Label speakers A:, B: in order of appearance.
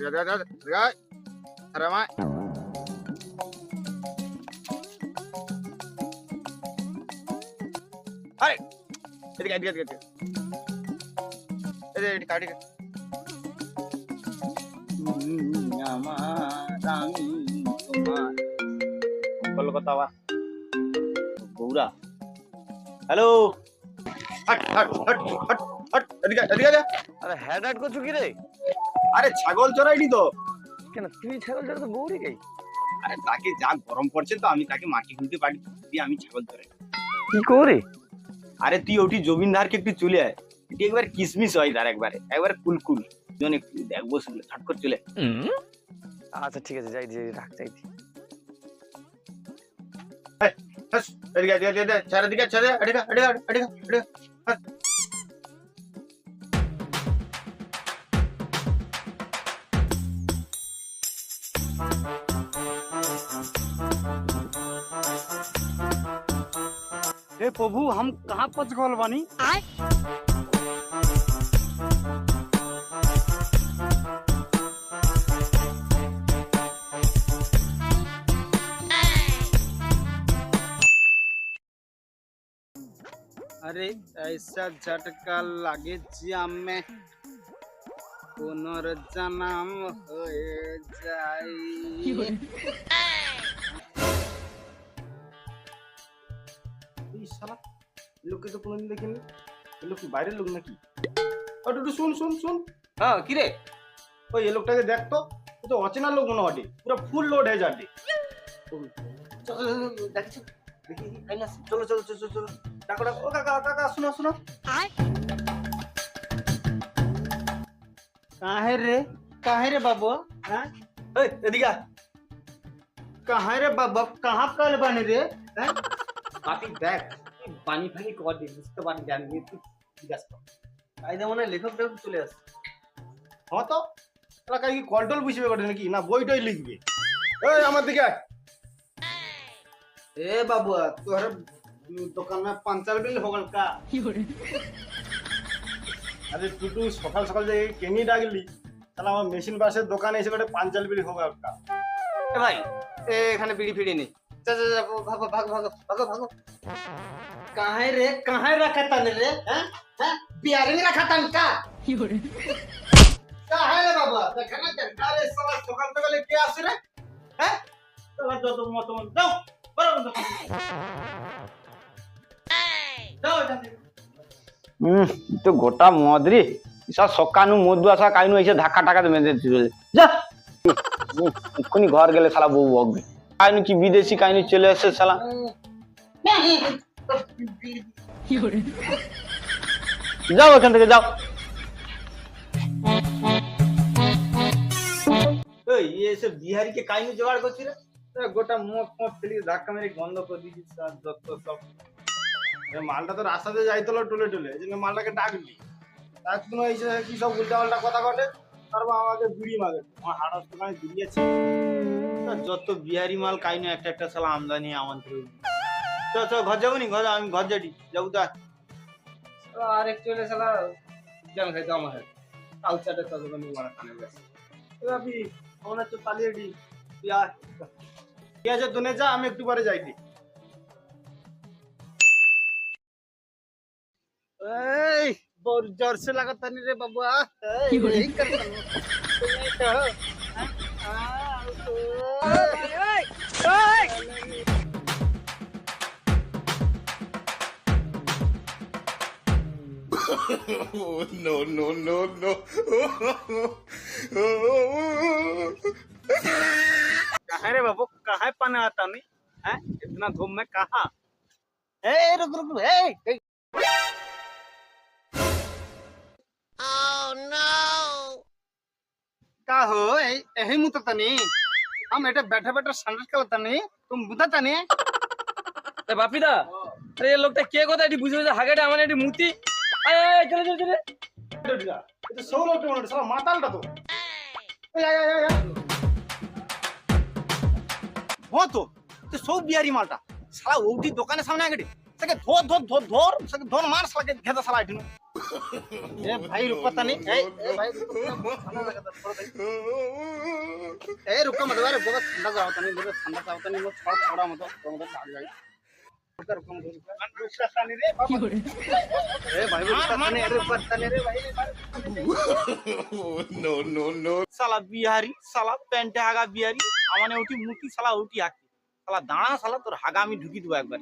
A: আরে মা আরে এদিকে এদিকে এদিকে এদিকে এদিকে এদিকে কাটি আমার আমি তোমার কলকাতা আবার বৌরা hello hot hot hot hot hot এদিকে এদিকে এদিকে।
B: আরে হ্যাড হ্যাড করছ কি রে
A: আরে ছাগল চড়াইনি তো।
B: কেন তুই ছাগল ছাড়া তো বউরি গাই
A: আরে তাকে যা গরম পড়ছে তো আমি তাকে মাটি খুলতে পারি দিয়ে আমি ছাগল চড়াই।
B: কি করে?
A: আরে তুই ওটি জমিনদারকে একটু চলে আয়। এটি একবার কিসমিস হয় তার একবারে একবার কুলকুল জন একটু দেখব শুনলে ঝট করে চলে
B: আচ্ছা ঠিক আছে যাই যাই রাখ যাই।
A: এদিকে এদিকে এদিকে ছেড়ে দিকে ছেড়ে এদিকে এদিকে এদিকে এদিকে
C: हे प्रभु हम कहाँ पच गल बानी? अरे ऐसा झटका लगे जिया पुनर्जन्म हो
A: जाए শালা লোককে তো কোনোদিন দেখিনি এই লোক কি বাইরের লোক নাকি ও টুটু শুন শুন শুন হ্যাঁ কি রে ওই এই লোকটাকে দেখ তো ও তো অচেনা লোক মনে হয় পুরো ফুল লোড হয়ে যাবে দেখি না চলো চলো চলো চলো ডাকো ডাকো ও কাকা কাকা শোনো শোনো
C: काहे रे काहे रे बाबू हाँ?
A: এই এদিকে আয়।
C: कहाँ रे बाबा कहाँ कल बने रे हाँ?
A: বাকি বানি ফানি কর দিয়ে বুঝতে পারি জ্ঞান আমি একটু জিজ্ঞাসা কর
C: কায়দা মনে হয় লেখক লেখক চলে আসছে।
A: হ্যাঁ তো? তারা কাজ কি কন্ট্রোল বুঝবে করে নাকি? না বই টই লিখবে। এই আমার দিকে
C: এ বাবু তোর দোকান মে পাঞ্চাল বিল হোগল কা?
A: আরে টুটু সকাল সকাল যে কেনি ডাকলি তাহলে আমার মেশিন পাশে দোকানে এসে পাঞ্চাল বিল হোক একটা
C: ভাই এখানে বিড়ি ফিড়ি নেই। ভাগো ভাগো ভাগো ভাগো কাহে রে কাহে রাখা তান রে হ্যাঁ হ্যাঁ বিয়ারিং রাখা তান কা কাহে রে বাবা দেখানা দেখা রে সবার দোকান থেকে কে আসে রে
A: হ্যাঁ তোমার যত মত মত দাও বরাবর
C: দাও দাও
B: হুম তো গোটা মদরি সব সকানু মদুয়া সব কাইনু এসে ধাক্কা টাকা মেরে দিতে যা এক্ষুনি ঘর গেলে শালা বউ বকবে কাইনু কি বিদেশি কাইনু চলে এসে শালা? যাও এখান থেকে, যাও।
A: বিহারিকে কাইনু জোগাড় করছি রে। গোটা করে মালটা তো রাস্তাতে এই মালটাকে তার কি সব কথা তারপর আমাকে আমার যত বিহারি মাল খাই একটা একটা সালা আমদানি আমার চ চ ঘর যাব নি? ঘর আমি ঘর যাটি যাব তো।
C: আর একটু হলে সালা জান খাইতো আমার। কালচারটা তো যখন মারা কানে গেছে
A: আপনি আমার তো পালিয়ে দি। ঠিক আছে দুনে যা আমি একটু পরে যাইটি
C: এই জোরসে লাগাতানি রে বাবুয়া। কি করতাম
D: no, no, no, no.
C: कहाँ रे बाबू कहाँ पाने आता नहीं है इतना धूम में कहा ए रुक रुक रुक, ए ए, का हो ए- यही मुत तनी हम एटे बैठे बैठे संडस कर तनी तुम बुझा तनी
E: এ বাপিদা আরে এই লোকটা কে কথা এটি বুঝে বুঝে হাগেটা আমার এটি মুতি আয় আয়, আয়, চলে চলে চলে।
A: এটা সৌ লোকটা মনে হচ্ছে, শালা মাতালটা তো। এই। হ্যাঁ তো সব বিহারি মালটা। সারা ওটি দোকানের সামনে আগে সেকে ধর ধর ধর ধর সেকে ধর মার সালাকে ঘেদা সালা এঠিনু
C: এ ভাই রুকতা নি এই ভাই এ রুকা মত আরে বহুত ঠান্ডা যাও তনি বহুত ঠান্ডা যাও তনি মত ছড় ছড়া মত তোর ভাগ যাই।
A: সালা বিহারি সালা প্যান্টে হাগা বিহারি আমানে উঠি সালা উঠি হাকি সালা দাঁড়া সালা তোর হাগা আমি ঢুকি দেবো একবার.